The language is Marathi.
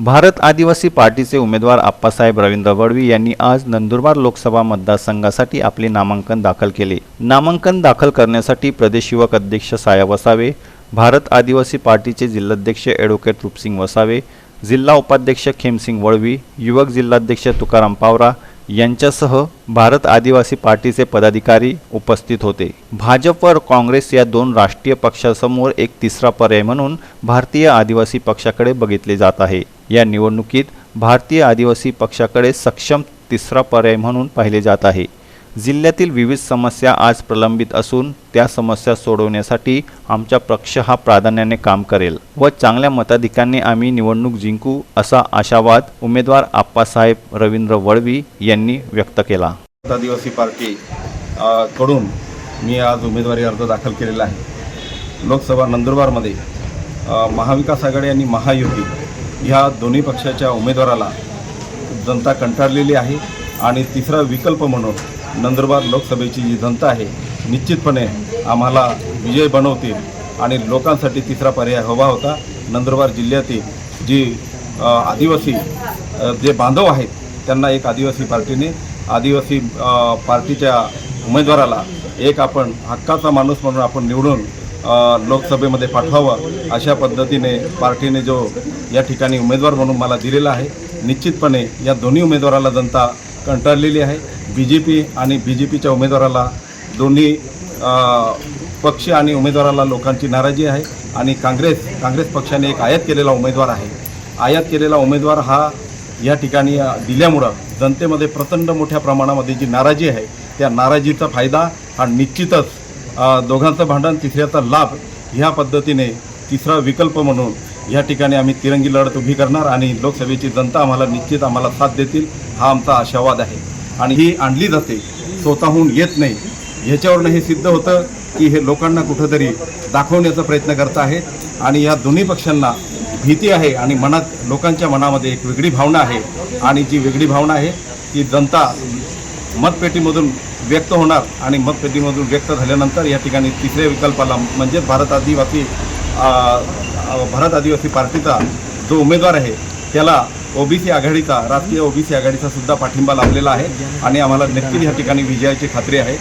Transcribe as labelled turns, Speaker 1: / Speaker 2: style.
Speaker 1: भारत आदिवासी पार्टीचे उमेदवार आप्पासाहेब रवींद्र वडवी यांनी आज नंदुरबार लोकसभा मतदारसंघासाठी आपले नामांकन दाखल केले. नामांकन दाखल करण्यासाठी प्रदेश युवक अध्यक्ष साया वसावे भारत आदिवासी पार्टीचे जिल्हाध्यक्ष ॲडव्होकेट रूपसिंग वसावे जिल्हा उपाध्यक्ष खेमसिंग वळवी युवक जिल्हाध्यक्ष तुकाराम पावरा यांच्यासह भारत आदिवासी पार्टीचे पदाधिकारी उपस्थित होते. भाजपवर काँग्रेस या दोन राष्ट्रीय पक्षासमोर एक तिसरा पर्याय म्हणून भारतीय आदिवासी पक्षाकडे बघितले जात आहे. या निवडणुकीत भारतीय आदिवासी पक्षाकडे सक्षम तिसरा पर्याय म्हणून पाहिले जात आहे. जिल्ह्यातील विविध समस्या आज प्रलंबित असून त्या समस्या सोडवण्यासाठी आमचा पक्ष हा प्राधान्याने काम करेल व चांगल्या मताधिकांनी आम्ही निवडणूक जिंकू असा आशावाद उमेदवार आप्पासाहेब रवींद्र वळवी यांनी व्यक्त केला.
Speaker 2: भारत आदिवासी पार्टी कडून मी आज उमेदवारी अर्ज दाखल केलेला आहे. लोकसभा नंदुरबारमध्ये महाविकास आघाडी आणि महायुती ह्या दोन्ही पक्षाच्या उमेदवाराला जनता कंटाळलेली आहे आणि तिसरा विकल्प म्हणून नंदुरबार लोकसभेची जी जनता आहे निश्चितपणे आम्हाला विजय बनवतील आणि लोकांसाठी तिसरा पर्याय हवा होता. नंदुरबार जिल्ह्यातील जी आदिवासी जे बांधव आहेत त्यांना एक आदिवासी पार्टीने आदिवासी पार्टीच्या उमेदवाराला एक आपण हक्काचा माणूस म्हणून आपण निवडून लोकसभेमध्ये पाठवावं अशा पद्धतीने पार्टीने जो या ठिकाणी उमेदवार म्हणून मला दिलेला आहे. निश्चितपणे या दोन्ही उमेदवाराला जनता कंटाळलेली आहे. बी जे पी आणि बी जे पीच्या उमेदवाराला दोन्ही पक्ष आणि उमेदवाराला लोकांची नाराजी आहे आणि काँग्रेस काँग्रेस पक्षाने एक आयात केलेला उमेदवार आहे. आयात केलेला उमेदवार हा या ठिकाणी दिल्यामुळं जनतेमध्ये प्रचंड मोठ्या प्रमाणामध्ये जी नाराजी आहे त्या नाराजीचा फायदा हा निश्चितच दोघांचं भांडण तिसऱ्याचा लाभ ह्या पद्धतीने तिसरा विकल्प म्हणून या ठिकाणी आम्ही तिरंगी लढत उभी करणार आणि लोकसभेची जनता आम्हाला निश्चित आम्हाला साथ देतील हा आमचा आशावाद आहे. आणि ही आणली जाते स्वतःहून येत नाही. ह्याच्यावरनं हे सिद्ध होतं की हे लोकांना कुठंतरी दाखवण्याचा प्रयत्न करत आहेत आणि या दोन्ही पक्षांना भीती आहे आणि मनात लोकांच्या मनामध्ये एक वेगळी भावना आहे. आणि जी वेगळी भावना आहे ती जनता मतपेटीमधून व्यक्त होणार आणि मतपेटीमधून व्यक्त झाल्यानंतर या ठिकाणी तिसऱ्या विकल्पाला म्हणजे भारत आदिवासी भारत आदिवासी पार्टीचा जो उमेदवार आहे त्याला ओबीसी आघाडीचा राष्ट्रीय ओबीसी आघाडीचा सुद्धा पाठिंबा लाभलेला आहे आणि आम्हाला नक्कीच या ठिकाणी विजयाची खात्री आहे.